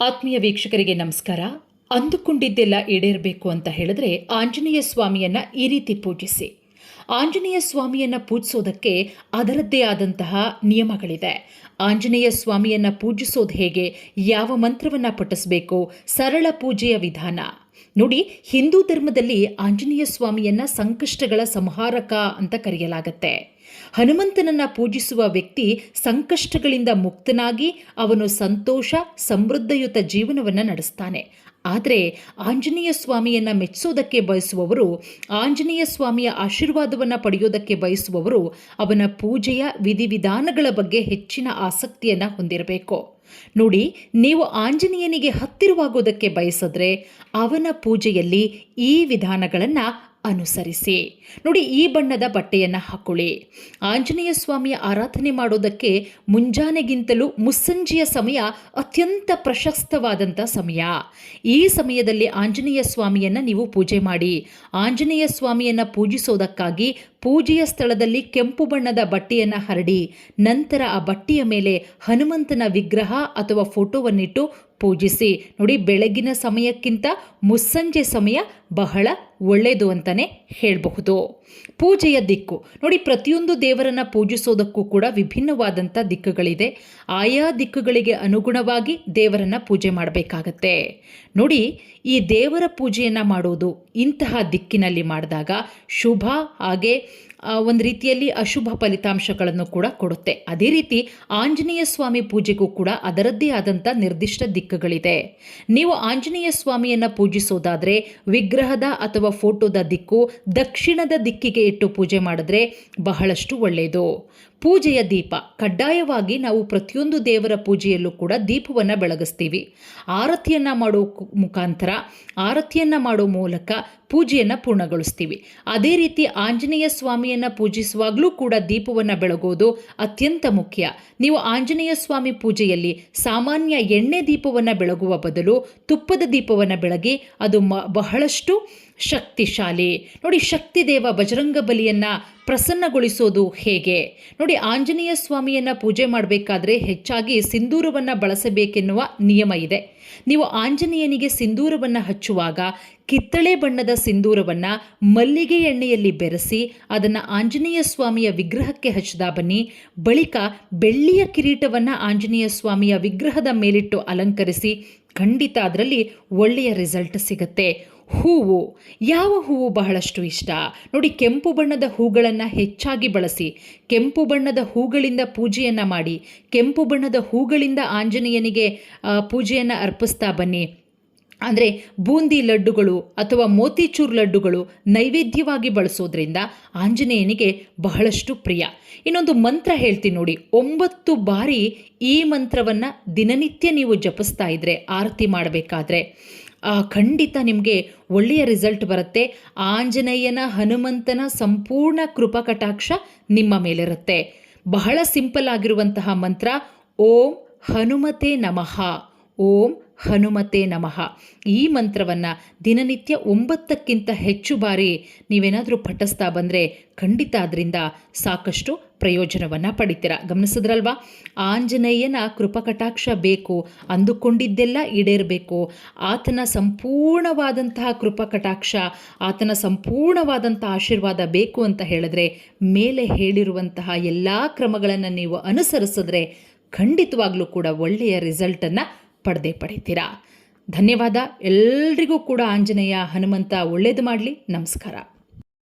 ಆತ್ಮೀಯ ವೀಕ್ಷಕರಿಗೆ ನಮಸ್ಕಾರ. ಅಂದುಕೊಂಡಿದ್ದೆಲ್ಲ ಈಡೇರಬೇಕು ಅಂತ ಹೇಳಿದ್ರೆ ಆಂಜನೇಯ ಸ್ವಾಮಿಯನ್ನ ಈ ರೀತಿ ಪೂಜಿಸಿ. ಆಂಜನೇಯ ಸ್ವಾಮಿಯನ್ನ ಪೂಜಿಸೋದಕ್ಕೆ ಅದರದ್ದೇ ಆದಂತಹ ನಿಯಮಗಳಿದೆ. ಆಂಜನೇಯ ಸ್ವಾಮಿಯನ್ನ ಪೂಜಿಸೋದು ಹೇಗೆ, ಯಾವ ಮಂತ್ರವನ್ನ ಪಠಿಸಬೇಕು, ಸರಳ ಪೂಜೆಯ ವಿಧಾನ. ನೋಡಿ, ಹಿಂದೂ ಧರ್ಮದಲ್ಲಿ ಆಂಜನೇಯ ಸ್ವಾಮಿಯನ್ನ ಸಂಕಷ್ಟಗಳ ಸಂಹಾರಕ ಅಂತ ಕರೆಯಲಾಗತ್ತೆ. ಹನುಮಂತನನ್ನ ಪೂಜಿಸುವ ವ್ಯಕ್ತಿ ಸಂಕಷ್ಟಗಳಿಂದ ಮುಕ್ತನಾಗಿ ಅವನು ಸಂತೋಷ, ಸಮೃದ್ಧಯುತ ಜೀವನವನ್ನು ನಡೆಸ್ತಾನೆ. ಆದರೆ ಆಂಜನೇಯ ಸ್ವಾಮಿಯನ್ನ ಮೆಚ್ಚೋದಕ್ಕೆ ಬಯಸುವವರು, ಆಂಜನೇಯ ಸ್ವಾಮಿಯ ಆಶೀರ್ವಾದವನ್ನು ಪಡೆಯೋದಕ್ಕೆ ಬಯಸುವವರು ಅವನ ಪೂಜೆಯ ವಿಧಿವಿಧಾನಗಳ ಬಗ್ಗೆ ಹೆಚ್ಚಿನ ಆಸಕ್ತಿಯನ್ನು ಹೊಂದಿರಬೇಕು. ನೋಡಿ ನೀವು ಆಂಜನೇಯನಿಗೆ ಹತ್ತಿರವಾಗೋದಕ್ಕೆ ಬಯಸಿದ್ರೆ ಅವನ ಪೂಜೆಯಲ್ಲಿ ಈ ವಿಧಾನಗಳನ್ನು ಅನುಸರಿಸಿ. ನೋಡಿ, ಈ ಬಣ್ಣದ ಬಟ್ಟೆಯನ್ನು ಹಾಕೊಳ್ಳಿ. ಆಂಜನೇಯ ಸ್ವಾಮಿಯ ಆರಾಧನೆ ಮಾಡೋದಕ್ಕೆ ಮುಂಜಾನೆಗಿಂತಲೂ ಮುಸ್ಸಂಜೆಯ ಸಮಯ ಅತ್ಯಂತ ಪ್ರಶಸ್ತವಾದಂಥ ಸಮಯ. ಈ ಸಮಯದಲ್ಲಿ ಆಂಜನೇಯ ಸ್ವಾಮಿಯನ್ನು ನೀವು ಪೂಜೆ ಮಾಡಿ. ಆಂಜನೇಯ ಸ್ವಾಮಿಯನ್ನು ಪೂಜಿಸೋದಕ್ಕಾಗಿ ಪೂಜೆಯ ಸ್ಥಳದಲ್ಲಿ ಕೆಂಪು ಬಣ್ಣದ ಬಟ್ಟೆಯನ್ನು ಹರಡಿ, ನಂತರ ಆ ಬಟ್ಟೆಯ ಮೇಲೆ ಹನುಮಂತನ ವಿಗ್ರಹ ಅಥವಾ ಫೋಟೋವನ್ನಿಟ್ಟು ಪೂಜಿಸಿ. ನೋಡಿ, ಬೆಳಗಿನ ಸಮಯಕ್ಕಿಂತ ಮುಸ್ಸಂಜೆ ಸಮಯ ಬಹಳ ಒಳ್ಳೆಯದು ಅಂತಲೇ ಹೇಳಬಹುದು. ಪೂಜೆಯ ದಿಕ್ಕು. ನೋಡಿ, ಪ್ರತಿಯೊಂದು ದೇವರನ್ನು ಪೂಜಿಸೋದಕ್ಕೂ ಕೂಡ ವಿಭಿನ್ನವಾದಂಥ ದಿಕ್ಕುಗಳಿದೆ. ಆಯಾ ದಿಕ್ಕುಗಳಿಗೆ ಅನುಗುಣವಾಗಿ ದೇವರನ್ನು ಪೂಜೆ ಮಾಡಬೇಕಾಗತ್ತೆ. ನೋಡಿ, ಈ ದೇವರ ಪೂಜೆಯನ್ನು ಮಾಡೋದು ಇಂತಹ ದಿಕ್ಕಿನಲ್ಲಿ ಮಾಡಿದಾಗ ಶುಭ ಹಾಗೆ ಒಂದು ರೀತಿಯಲ್ಲಿ ಅಶುಭ ಫಲಿತಾಂಶಗಳನ್ನು ಕೂಡ ಕೊಡುತ್ತೆ. ಅದೇ ರೀತಿ ಆಂಜನೇಯ ಸ್ವಾಮಿ ಪೂಜೆಗೂ ಕೂಡ ಅದರದ್ದೇ ಆದಂಥ ನಿರ್ದಿಷ್ಟ ದಿಕ್ಕುಗಳಿದೆ. ನೀವು ಆಂಜನೇಯ ಸ್ವಾಮಿಯನ್ನು ಪೂಜಿಸೋದಾದರೆ ವಿಗ್ರಹದ ಅಥವಾ ಫೋಟೋದ ದಿಕ್ಕು ದಕ್ಷಿಣದ ದಿಕ್ಕಿಗೆ ಇಟ್ಟು ಪೂಜೆ ಮಾಡಿದ್ರೆ ಬಹಳಷ್ಟು ಒಳ್ಳೆಯದು. ಪೂಜೆಯ ದೀಪ. ಕಡ್ಡಾಯವಾಗಿ ನಾವು ಪ್ರತಿಯೊಂದು ದೇವರ ಪೂಜೆಯಲ್ಲೂ ಕೂಡ ದೀಪವನ್ನು ಬೆಳಗಿಸ್ತೀವಿ. ಆರತಿಯನ್ನು ಮಾಡೋ ಮುಖಾಂತರ ಆರತಿಯನ್ನು ಮಾಡೋ ಮೂಲಕ ಪೂಜೆಯನ್ನು ಪೂರ್ಣಗೊಳಿಸ್ತೀವಿ. ಅದೇ ರೀತಿ ಆಂಜನೇಯ ಸ್ವಾಮಿಯನ್ನು ಪೂಜಿಸುವಾಗಲೂ ಕೂಡ ದೀಪವನ್ನು ಬೆಳಗೋದು ಅತ್ಯಂತ ಮುಖ್ಯ. ನೀವು ಆಂಜನೇಯ ಸ್ವಾಮಿ ಪೂಜೆಯಲ್ಲಿ ಸಾಮಾನ್ಯ ಎಣ್ಣೆ ದೀಪವನ್ನು ಬೆಳಗುವ ಬದಲು ತುಪ್ಪದ ದೀಪವನ್ನು ಬೆಳಗಿ ಅದು ಮ, ಬಹಳಷ್ಟು ಶಕ್ತಿಶಾಲಿ. ನೋಡಿ ಶಕ್ತಿದೇವ ಬಜರಂಗ ಬಲಿಯನ್ನು ಪ್ರಸನ್ನಗೊಳಿಸೋದು ಹೇಗೆ? ನೋಡಿ, ಆಂಜನೇಯ ಸ್ವಾಮಿಯನ್ನು ಪೂಜೆ ಮಾಡಬೇಕಾದ್ರೆ ಹೆಚ್ಚಾಗಿ ಸಿಂಧೂರವನ್ನು ಬಳಸಬೇಕೆನ್ನುವ ನಿಯಮ ಇದೆ. ನೀವು ಆಂಜನೇಯನಿಗೆ ಸಿಂಧೂರವನ್ನು ಹಚ್ಚುವಾಗ ಕಿತ್ತಳೆ ಬಣ್ಣದ ಸಿಂಧೂರವನ್ನು ಮಲ್ಲಿಗೆ ಎಣ್ಣೆಯಲ್ಲಿ ಬೆರೆಸಿ ಅದನ್ನು ಆಂಜನೇಯ ಸ್ವಾಮಿಯ ವಿಗ್ರಹಕ್ಕೆ ಹಚ್ಚದ ಬನ್ನಿ. ಬಳಿಕ ಬೆಳ್ಳಿಯ ಕಿರೀಟವನ್ನು ಆಂಜನೇಯ ಸ್ವಾಮಿಯ ವಿಗ್ರಹದ ಮೇಲಿಟ್ಟು ಅಲಂಕರಿಸಿ ಖಂಡಿತ ಅದರಲ್ಲಿ ಒಳ್ಳೆಯ ರಿಸಲ್ಟ್ ಸಿಗುತ್ತೆ. ಹೂವು. ಯಾವ ಹೂವು ಬಹಳಷ್ಟು ಇಷ್ಟ? ನೋಡಿ, ಕೆಂಪು ಬಣ್ಣದ ಹೂಗಳನ್ನು ಹೆಚ್ಚಾಗಿ ಬಳಸಿ. ಕೆಂಪು ಬಣ್ಣದ ಹೂಗಳಿಂದ ಪೂಜೆಯನ್ನು ಮಾಡಿ. ಕೆಂಪು ಬಣ್ಣದ ಹೂಗಳಿಂದ ಆಂಜನೇಯನಿಗೆ ಪೂಜೆಯನ್ನು ಅರ್ಪಿಸ್ತಾ ಬನ್ನಿ. ಅಂದರೆ ಬೂಂದಿ ಲಡ್ಡುಗಳು ಅಥವಾ ಮೋತಿಚೂರು ಲಡ್ಡುಗಳು ನೈವೇದ್ಯವಾಗಿ ಬಳಸೋದ್ರಿಂದ ಆಂಜನೇಯನಿಗೆ ಬಹಳಷ್ಟು ಪ್ರಿಯ. ಇನ್ನೊಂದು ಮಂತ್ರ ಹೇಳ್ತೀನಿ ನೋಡಿ. ಒಂಬತ್ತು ಬಾರಿ ಈ ಮಂತ್ರವನ್ನು ದಿನನಿತ್ಯ ನೀವು ಜಪಿಸ್ತಾ ಇದ್ರೆ, ಆರತಿ ಮಾಡಬೇಕಾದ್ರೆ ಖಂಡಿತ ನಿಮಗೆ ಒಳ್ಳೆಯ ರಿಸಲ್ಟ್ ಬರುತ್ತೆ. ಆಂಜನೇಯನ, ಹನುಮಂತನ ಸಂಪೂರ್ಣ ಕೃಪಕಟಾಕ್ಷ ನಿಮ್ಮ ಮೇಲಿರುತ್ತೆ. ಬಹಳ ಸಿಂಪಲ್ ಆಗಿರುವಂತಹ ಮಂತ್ರ, ಓಂ ಹನುಮತೆ ನಮಃ. ಓಂ ಹನುಮತೆ ನಮಃ. ಈ ಮಂತ್ರವನ್ನು ದಿನನಿತ್ಯ ಒಂಬತ್ತಕ್ಕಿಂತ ಹೆಚ್ಚು ಬಾರಿ ನೀವೇನಾದರೂ ಪಠಿಸ್ತಾ ಬಂದರೆ ಖಂಡಿತ ಅದರಿಂದ ಸಾಕಷ್ಟು ಪ್ರಯೋಜನವನ್ನು ಪಡಿತೀರ. ಗಮನಿಸಿದ್ರಲ್ವಾ? ಆಂಜನೇಯನ ಕೃಪಕಟಾಕ್ಷ ಬೇಕು, ಅಂದುಕೊಂಡಿದ್ದೆಲ್ಲ ಈಡೇರಬೇಕು. ಆತನ ಸಂಪೂರ್ಣವಾದಂತಹ ಕೃಪಕಟಾಕ್ಷ ಆತನ ಸಂಪೂರ್ಣವಾದಂಥ ಆಶೀರ್ವಾದ ಬೇಕು ಅಂತ ಹೇಳಿದ್ರೆ, ಮೇಲೆ ಹೇಳಿರುವಂತಹ ಎಲ್ಲ ಕ್ರಮಗಳನ್ನು ನೀವು ಅನುಸರಿಸಿದ್ರೆ ಖಂಡಿತವಾಗ್ಲೂ ಕೂಡ ಒಳ್ಳೆಯ ರಿಸಲ್ಟನ್ನು ಪಡೆದೇ ಪಡಿತೀರಾ. ಧನ್ಯವಾದ. ಎಲ್ರಿಗೂ ಕೂಡ ಆಂಜನೇಯ ಹನುಮಂತ ಒಳ್ಳೇದು ಮಾಡಲಿ. ನಮಸ್ಕಾರ.